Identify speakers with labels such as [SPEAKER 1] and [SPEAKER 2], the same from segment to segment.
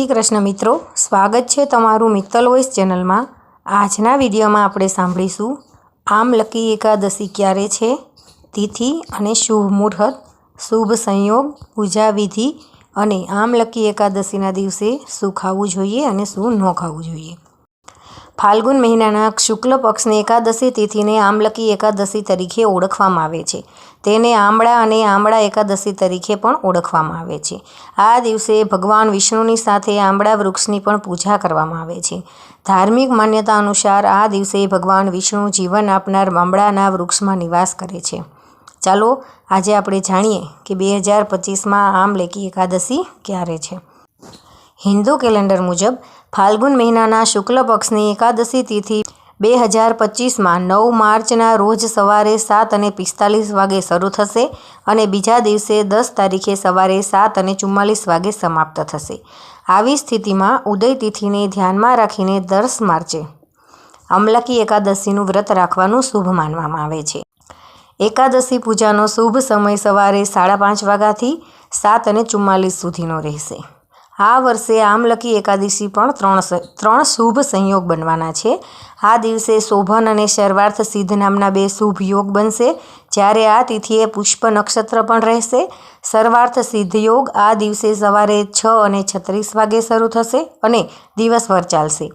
[SPEAKER 1] શ્રી કૃષ્ણ મિત્રો, સ્વાગત છે તમારું મિત્તલ વોઇસ ચેનલમાં. આજના વિડીયોમાં આપણે સાંભળીશું આમલકી એકાદશી ક્યારે છે? તિથિ અને શુભ મુહૂર્ત, શુભ સંયોગ, પૂજા વિધિ અને આમલકી એકાદશીના દિવસે શું ખાવું જોઈએ અને શું ન ખાવું જોઈએ? ફાલ્ગુન મહિનાના શુક્લ પક્ષની એકાદશી તિથિને આમલકી એકાદશી તરીકે ઓળખવામાં આવે છે. તેને આમળા અને આમળા એકાદશી તરીકે પણ ઓળખવામાં આવે છે. આ દિવસે ભગવાન વિષ્ણુની સાથે આમળા વૃક્ષની પણ પૂજા કરવામાં આવે છે. ધાર્મિક માન્યતા અનુસાર આ દિવસે ભગવાન વિષ્ણુ જીવન આપનાર આમળાના વૃક્ષમાં નિવાસ કરે છે. ચાલો, આજે આપણે જાણીએ કે બે હજાર પચીસમાં આમલેકી એકાદશી ક્યારે છે. હિન્દુ કેલેન્ડર મુજબ ફાલ્ગુન મહિનાના શુક્લ પક્ષની એકાદશી તિથિ બે હજાર પચીસમાં નવ માર્ચના રોજ સવારે સાત અને પિસ્તાલીસ વાગે શરૂ થશે અને બીજા દિવસે દસ તારીખે સવારે સાત અને ચુમ્માલીસ વાગે સમાપ્ત થશે. આવી સ્થિતિમાં ઉદય તિથિને ધ્યાનમાં રાખીને દસ માર્ચે અમલકી એકાદશીનું વ્રત રાખવાનું શુભ માનવામાં આવે છે. એકાદશી પૂજાનો શુભ સમય સવારે સાડા પાંચ વાગ્યાથી સાત અને ચુમ્માલીસ સુધીનો રહેશે. આ વર્ષે આમલકી એકાદશી પણ ત્રણ ત્રણ શુભ સંયોગ બનવાના છે. આ દિવસે શોભન અને શર્વાર્થ સિદ્ધ નામના બે શુભ યોગ બનશે. જ્યારે આ તિથિએ પુષ્પ નક્ષત્ર પણ રહેશે. સર્વાર્થ સિદ્ધ યોગ આ દિવસે સવારે છ અને છત્રીસ વાગે શરૂ થશે અને દિવસભર ચાલશે.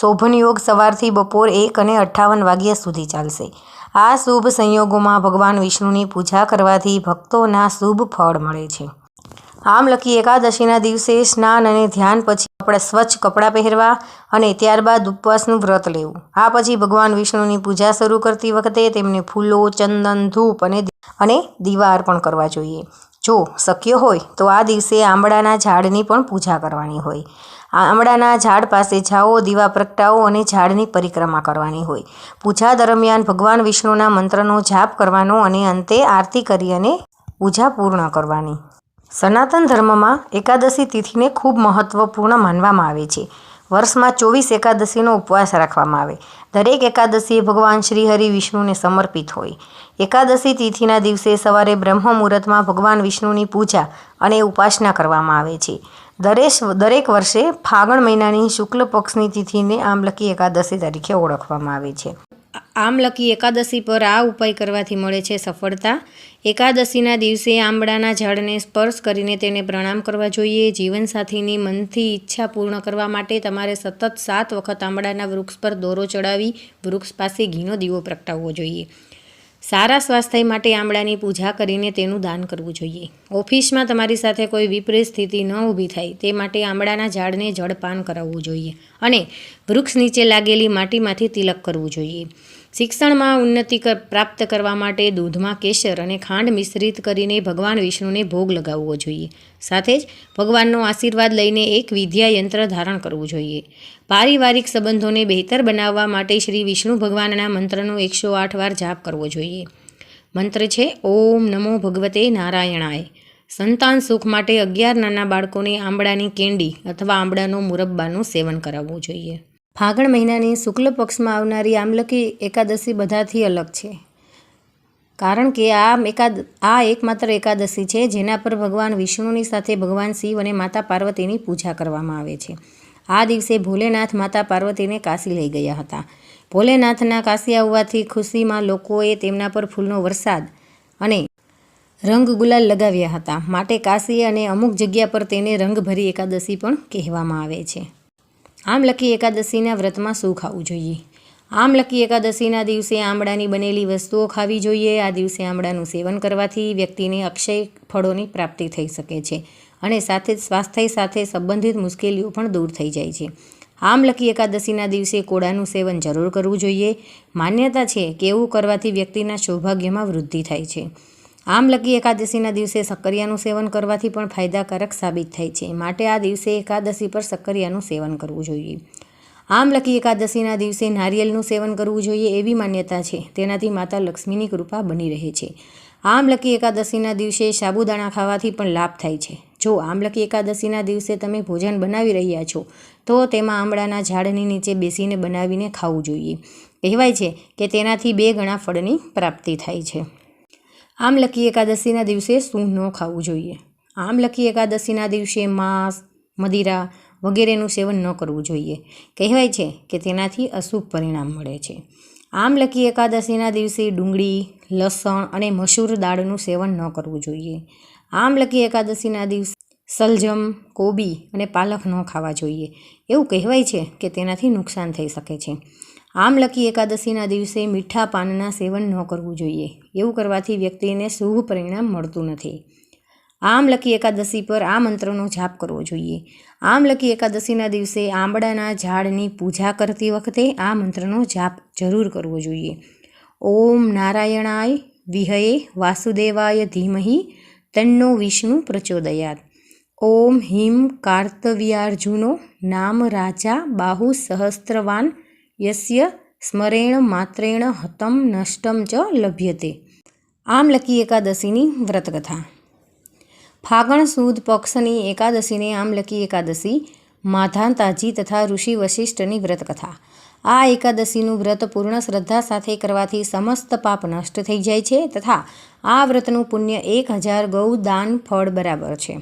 [SPEAKER 1] શોભન યોગ સવારથી બપોર એક અને અઠ્ઠાવન વાગ્યા સુધી ચાલશે. આ શુભ સંયોગોમાં ભગવાન વિષ્ણુની પૂજા કરવાથી ભક્તોના શુભ ફળ મળે છે. આમલકી એકાદશીના દિવસે સ્નાન અને ધ્યાન પછી આપણે સ્વચ્છ કપડાં પહેરવા અને ત્યારબાદ ઉપવાસનું વ્રત લેવું. આ પછી ભગવાન વિષ્ણુની પૂજા શરૂ કરતી વખતે તેમને ફૂલો, ચંદન, ધૂપ અને અને દીવા અર્પણ કરવા જોઈએ. જો શક્ય હોય તો આ દિવસે આંબળાના ઝાડની પણ પૂજા કરવાની હોય. આંબળાના ઝાડ પાસે જાઓ, દીવા પ્રગટાવો અને ઝાડની પરિક્રમા કરવાની હોય. પૂજા દરમિયાન ભગવાન વિષ્ણુના મંત્રનો જાપ કરવાનો અને અંતે આરતી કરી અને પૂજા પૂર્ણ કરવાની. સનાતન ધર્મમાં એકાદશી તિથિને ખૂબ મહત્ત્વપૂર્ણ માનવામાં આવે છે. વર્ષમાં ચોવીસ એકાદશીનો ઉપવાસ રાખવામાં આવે. દરેક એકાદશી ભગવાન શ્રી હરિ વિષ્ણુને સમર્પિત હોય. એકાદશી તિથિના દિવસે સવારે બ્રહ્મ મુહૂર્તમાં ભગવાન વિષ્ણુની પૂજા અને ઉપાસના કરવામાં આવે છે. દરેશ, દરેક વર્ષે ફાગણ મહિનાની શુક્લ પક્ષની તિથિને આમલકી એકાદશી તરીકે ઓળખવામાં આવે છે. આમલકી એકાદશી પર આ ઉપાય કરવાથી મળે છે સફળતા. એકાદશીના દિવસે આંબળાના ઝાડને સ્પર્શ કરીને તેને પ્રણામ કરવા જોઈએ. જીવનસાથીની મનથી ઈચ્છા પૂર્ણ કરવા માટે તમારે સતત સાત વખત આંબળાના વૃક્ષ પર દોરો ચડાવી, વૃક્ષ પાસે ઘીનો દીવો પ્રગટાવવો જોઈએ. સારા સ્વાસ્થ્ય માટે આંબળાની પૂજા કરીને તેનું દાન કરવું જોઈએ. ઓફિસમાં તમારી સાથે કોઈ વિપરીત સ્થિતિ ન ઊભી થાય, તે માટે આંબળાના ઝાડને જળપાન કરાવવું જોઈએ અને વૃક્ષ નીચે લાગેલી માટીમાંથી તિલક કરવું જોઈએ. શિક્ષણમાં ઉન્નતિ પ્રાપ્ત કરવા માટે દૂધમાં કેસર અને ખાંડ મિશ્રિત કરીને ભગવાન વિષ્ણુને ભોગ લગાવવો જોઈએ. સાથે જ ભગવાનનો આશીર્વાદ લઈને એક વિદ્યા યંત્ર ધારણ કરવું જોઈએ. પારિવારિક સંબંધોને બહેતર બનાવવા માટે શ્રી વિષ્ણુ ભગવાનના મંત્રનો એકસો આઠ વાર જાપ કરવો જોઈએ. મંત્ર છે, ઓમ નમો ભગવતે નારાયણાય. સંતાન સુખ માટે અગિયાર નાના બાળકોને આંબળાની કેન્ડી અથવા આંબળાનો મુરબ્બાનું સેવન કરાવવું જોઈએ. ફાગણ મહિનાની શુક્લ પક્ષમાં આવનારી આમલકી એકાદશી બધાથી અલગ છે. કારણ કે આ એકાદ, આ એકમાત્ર એકાદશી છે જેના પર ભગવાન વિષ્ણુની સાથે ભગવાન શિવ અને માતા પાર્વતીની પૂજા કરવામાં આવે છે. આ દિવસે ભોલેનાથ માતા પાર્વતીને કાશી લઈ ગયા હતા. ભોલેનાથના કાશી આવવાથી ખુશીમાં લોકોએ તેમના પર ફૂલનો વરસાદ અને રંગ ગુલાલ લગાવ્યા હતા. માટે કાશી અને અમુક જગ્યા પર તેને રંગભરી એકાદશી પણ કહેવામાં આવે છે. આમલકી એકાદશીના વ્રતમાં શું ખાવું જોઈએ? આમલકી એકાદશીના દિવસે આમળાની બનેલી વસ્તુઓ ખાવી જોઈએ. આ દિવસે આમળાનું સેવન કરવાથી વ્યક્તિને અક્ષય ફળોની પ્રાપ્તિ થઈ શકે છે અને સાથે જ સ્વાસ્થ્ય સાથે સંબંધિત મુશ્કેલીઓ પણ દૂર થઈ જાય છે. આમલકી એકાદશીના દિવસે કોળાનું સેવન જરૂર કરવું જોઈએ. માન્યતા છે કે એવું કરવાથી વ્યક્તિના સૌભાગ્યમાં વૃદ્ધિ થાય છે. આમલકી એકાદશીના દિવસે સક્કરિયાનું સેવન કરવાથી પણ ફાયદાકારક સાબિત થાય છે. માટે આ દિવસે એકાદશી પર સક્કરિયાનું સેવન કરવું જોઈએ. આમલકી એકાદશીના દિવસે નારિયેલનું સેવન કરવું જોઈએ એવી માન્યતા છે. તેનાથી માતા લક્ષ્મીની કૃપા બની રહે છે. આમલકી એકાદશીના દિવસે સાબુદાણા ખાવાથી પણ લાભ થાય છે. જો આમલકી એકાદશીના દિવસે તમે ભોજન બનાવી રહ્યા છો, તો તેમાં આમળાના ઝાડની નીચે બેસીને બનાવીને ખાવું જોઈએ. કહેવાય છે કે તેનાથી બે ગણા ફળની પ્રાપ્તિ થાય છે. આમલકી એકાદશીના દિવસે શું ન ખાવું જોઈએ. આમલકી એકાદશીના દિવસે માંસ, મદિરા વગેરેનું સેવન ન કરવું જોઈએ. કહેવાય છે કે તેનાથી અશુભ પરિણામ મળે છે. આમલકી એકાદશીના દિવસે ડુંગળી, લસણ અને મસૂર દાળનું સેવન ન કરવું જોઈએ. આમલકી એકાદશીના દિવસે સલજમ, કોબી અને પાલક ન ખાવા જોઈએ. એવું કહેવાય છે કે તેનાથી નુકસાન થઈ શકે છે. આમલકી એકાદશીના દિવસે મીઠા પાનના સેવન ન કરવું જોઈએ. એવું કરવાથી વ્યક્તિને શુભ પરિણામ મળતું નથી. આમલકી એકાદશી પર આ મંત્રનો જાપ કરવો જોઈએ. આમલકી એકાદશીના દિવસે આંબળાના ઝાડની પૂજા કરતી વખતે આ મંત્રનો જાપ જરૂર કરવો જોઈએ. ઓમ નારાયણાય વિહયે વાસુદેવાય ધીમહિ તન્નો વિષ્ણુ પ્રચોદયાત. ઓમ હિમ કાર્તવ્યાર્જુનો નામ રાજા બાહુ સહસ્ત્રવાન યસ્ય સ્મરેણ માત્રેણ હતમ નષ્ટમ ચ લભ્યતે આમ લકી એકાદશીની વ્રતકથા ફાગણ સુદ પક્ષની એકાદશીને આમલકી એકાદશી માધાંતાજી તથા ઋષિ વશિષ્ઠની વ્રતકથા આ એકાદશીનું વ્રત પૂર્ણ શ્રદ્ધા સાથે કરવાથી સમસ્ત પાપ નષ્ટ થઈ જાય છે તથા આ વ્રતનું પુણ્ય એક હજાર ગૌ દાન ફળ બરાબર છે।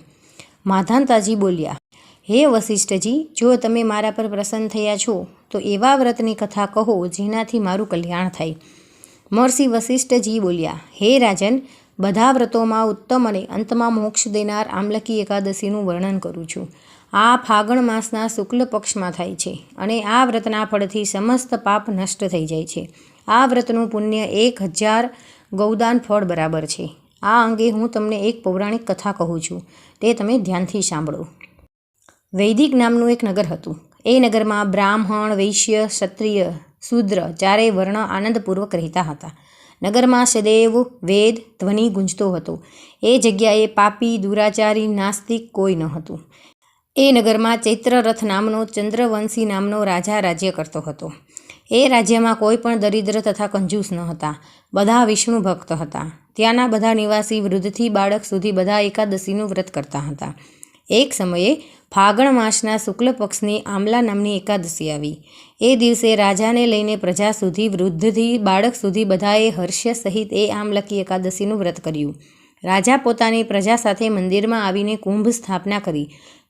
[SPEAKER 1] માધાંતાજી બોલ્યા હે વશિષ્ઠજી જો તમે મારા પર પ્રસન્ન થયા છો, તો એવા વ્રતની કથા કહો જેનાથી મારું કલ્યાણ થાય. મહર્ષિ વશિષ્ઠજી બોલ્યા, હે રાજન, બધા વ્રતોમાં ઉત્તમ અને અંતમાં મોક્ષ દેનાર આમલકી એકાદશીનું વર્ણન કરું છું. આ ફાગણ માસના શુક્લ પક્ષમાં થાય છે અને આ વ્રતના ફળથી સમસ્ત પાપ નષ્ટ થઈ જાય છે. આ વ્રતનું પુણ્ય એક હજાર ગૌદાન ફળ બરાબર છે. આ અંગે હું તમને એક પૌરાણિક કથા કહું છું. તે તમે ધ્યાનથી સાંભળો. વૈદિક નામનું એક નગર હતું. એ નગરમાં બ્રાહ્મણ, વૈશ્ય, ક્ષત્રિય, શૂદ્ર ચારેય વર્ણ આનંદપૂર્વક રહેતા હતા. નગરમાં સદૈવ વેદ ધ્વનિ ગુંજતો હતો. એ જગ્યાએ પાપી, દુરાચારી, નાસ્તિક કોઈ ન હતું. એ નગરમાં ચૈત્રરથ નામનો ચંદ્રવંશી નામનો રાજા રાજ્ય કરતો હતો. એ રાજ્યમાં કોઈ પણ દરિદ્ર તથા કંજૂસ ન હતા. બધા વિષ્ણુ ભક્ત હતા. ત્યાંના બધા નિવાસી વૃદ્ધથી બાળક સુધી બધા એકાદશીનું વ્રત કરતા હતા. એક સમયે ફાગણ માસના શુક્લ પક્ષની આમલા નામની એકાદશી આવી. એ દિવસે રાજાને લઈને પ્રજા સુધી, વૃદ્ધથી બાળક સુધી બધાએ હર્ષ્ય સહિત એ આમલકી એકાદશીનું વ્રત કર્યું. રાજા પોતાની પ્રજા સાથે મંદિરમાં આવીને કુંભ સ્થાપના કરી.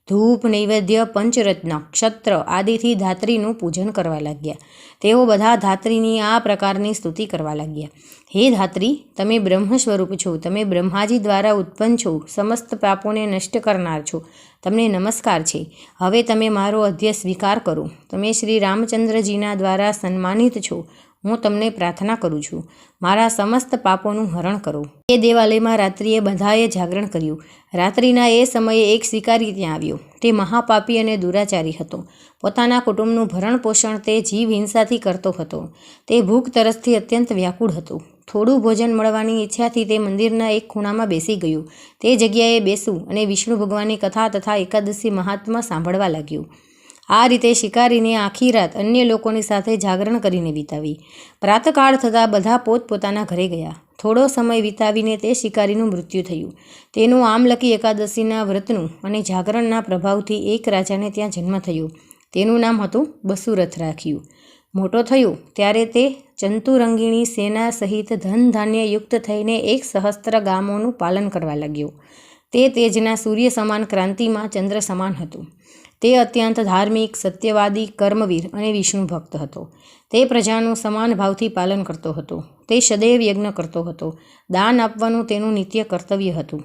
[SPEAKER 1] ધૂપ, નૈવેદ્ય, પંચરત્ન, ક્ષત્ર આદિથી ધાત્રીનું પૂજન કરવા લાગ્યા. તેઓ બધા ધાત્રીની આ પ્રકારની સ્તુતિ કરવા લાગ્યા. હે ધાત્રી, તમે બ્રહ્મ સ્વરૂપ છો. તમે બ્રહ્માજી દ્વારા ઉત્પન્ન છો. સમસ્ત પાપોને નષ્ટ કરનાર છો. તમને નમસ્કાર છે. હવે તમે મારો અધ્ય સ્વીકાર કરો. તમે શ્રી રામચંદ્રજીના દ્વારા સન્માનિત છો. હું તમને પ્રાર્થના કરું છું. મારા સમસ્ત પાપોનું હરણ કરો. એ દેવાલયમાં રાત્રિએ બધાએ જાગરણ કર્યું. રાત્રિના એ સમયે એક શિકારી ત્યાં આવ્યો. તે મહાપાપી અને દુરાચારી હતો. પોતાના કુટુંબનું ભરણ પોષણ તે જીવ હિંસાથી કરતો હતો. તે ભૂખ તરસથી અત્યંત વ્યાકુળ હતો. થોડું ભોજન મળવાની ઈચ્છાથી તે મંદિરના એક ખૂણામાં બેસી ગયું. તે જગ્યાએ બેસું અને વિષ્ણુ ભગવાનની કથા તથા એકાદશી મહાત્મા સાંભળવા લાગ્યું. આ રીતે શિકારીને આખી રાત અન્ય લોકોની સાથે જાગરણ કરીને વિતાવી. પ્રાતકાળ થતાં બધા પોતપોતાના ઘરે ગયા. થોડો સમય વિતાવીને તે શિકારીનું મૃત્યુ થયું. તેનું આમલકી એકાદશીના વ્રતનું અને જાગરણના પ્રભાવથી એક રાજાને ત્યાં જન્મ થયો. તેનું નામ હતું બસુરથ રાખ્યું. મોટો થયો ત્યારે તે ચંતુરંગીણી સેના સહિત ધન ધાન્ય યુક્ત થઈને એક સહસ્ત્ર ગામોનું પાલન કરવા લાગ્યો. તે તેજના સૂર્ય સમાન ક્રાંતિમાં ચંદ્ર સમાન હતું. તે અત્યંત ધાર્મિક, સત્યવાદી, કર્મવીર અને વિષ્ણુ ભક્ત હતો. તે પ્રજાનું સમાન ભાવથી પાલન કરતો હતો. તે સદૈવ યજ્ઞ કરતો હતો. દાન આપવાનું તેનું નિત્ય કર્તવ્ય હતું.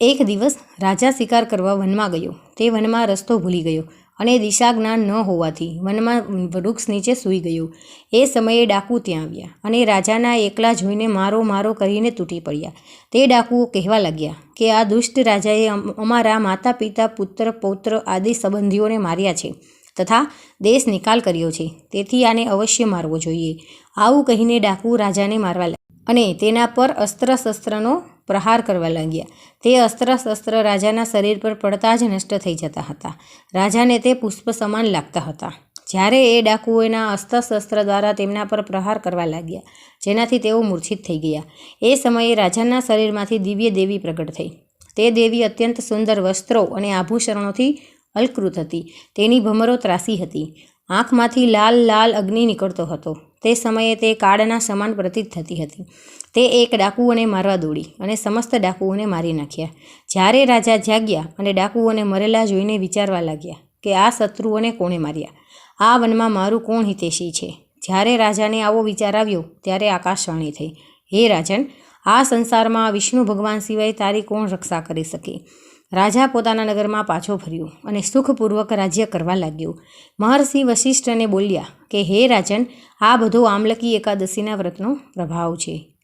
[SPEAKER 1] એક દિવસ રાજા શિકાર કરવા વનમાં ગયો. તે વનમાં રસ્તો ભૂલી ગયો. અને દિશા જ્ઞાન ન હોવાથી વનમાં વૃક્ષ નીચે સૂઈ ગયો. એ સમયે ડાકુ ત્યાં આવ્યા અને રાજાના એકલા જોઈને મારો મારો કરીને તૂટી પડ્યા. તે ડાકુઓ કહેવા લાગ્યા કે આ દુષ્ટ રાજાએ અમારા માતા પિતા પુત્ર, પૌત્ર આદિ સંબંધીઓને માર્યા છે તથા દેશ નિકાલ કર્યો છે. તેથી આને અવશ્ય મારવો જોઈએ. આવું કહીને ડાકુ રાજાને મારવા લાગ્યા અને તેના પર અસ્ત્ર શસ્ત્રનો પ્રહાર કરવા લાગ્યા. તે અસ્ત્ર શસ્ત્ર રાજાના શરીર પર પડતા જ નષ્ટ થઈ જતા હતા. રાજાને તે પુષ્પ સમાન લાગતા હતા. જ્યારે એ ડાકુઓના અસ્ત્ર શસ્ત્ર દ્વારા તેમના પર પ્રહાર કરવા લાગ્યા, જેનાથી તેઓ મૂર્છિત થઈ ગયા. એ સમયે રાજાના શરીરમાંથી દિવ્ય દેવી પ્રગટ થઈ. તે દેવી અત્યંત સુંદર વસ્ત્રો અને આભૂષણોથી અલકૃત હતી. તેની ભમરો ત્રાસી હતી. આંખમાંથી લાલ લાલ અગ્નિ નીકળતો હતો. તે સમયે તે કાળના સમાન પ્રતીત થતી હતી. તે એક ડાકુઓને મારવા દોડી અને સમસ્ત ડાકુઓને મારી નાખ્યા. જ્યારે રાજા જાગ્યા અને ડાકુઓને મરેલા જોઈને વિચારવા લાગ્યા કે આ શત્રુઓને કોણે માર્યા? આ વનમાં મારું કોણ હિતેશી છે? જ્યારે રાજાને આવો વિચાર આવ્યો ત્યારે આકાશવાણી થઈ. હે રાજન, આ સંસારમાં વિષ્ણુ ભગવાન સિવાય તારી કોણ રક્ષા કરી શકે? રાજા પોતાના નગરમાં પાછો ફર્યો અને સુખપૂર્વક રાજ્ય કરવા લાગ્યો. મહર્ષિ વશિષ્ઠને બોલ્યા કે, હે રાજન, આ બધો આમલકી એકાદશીના વ્રતનો પ્રભાવ છે.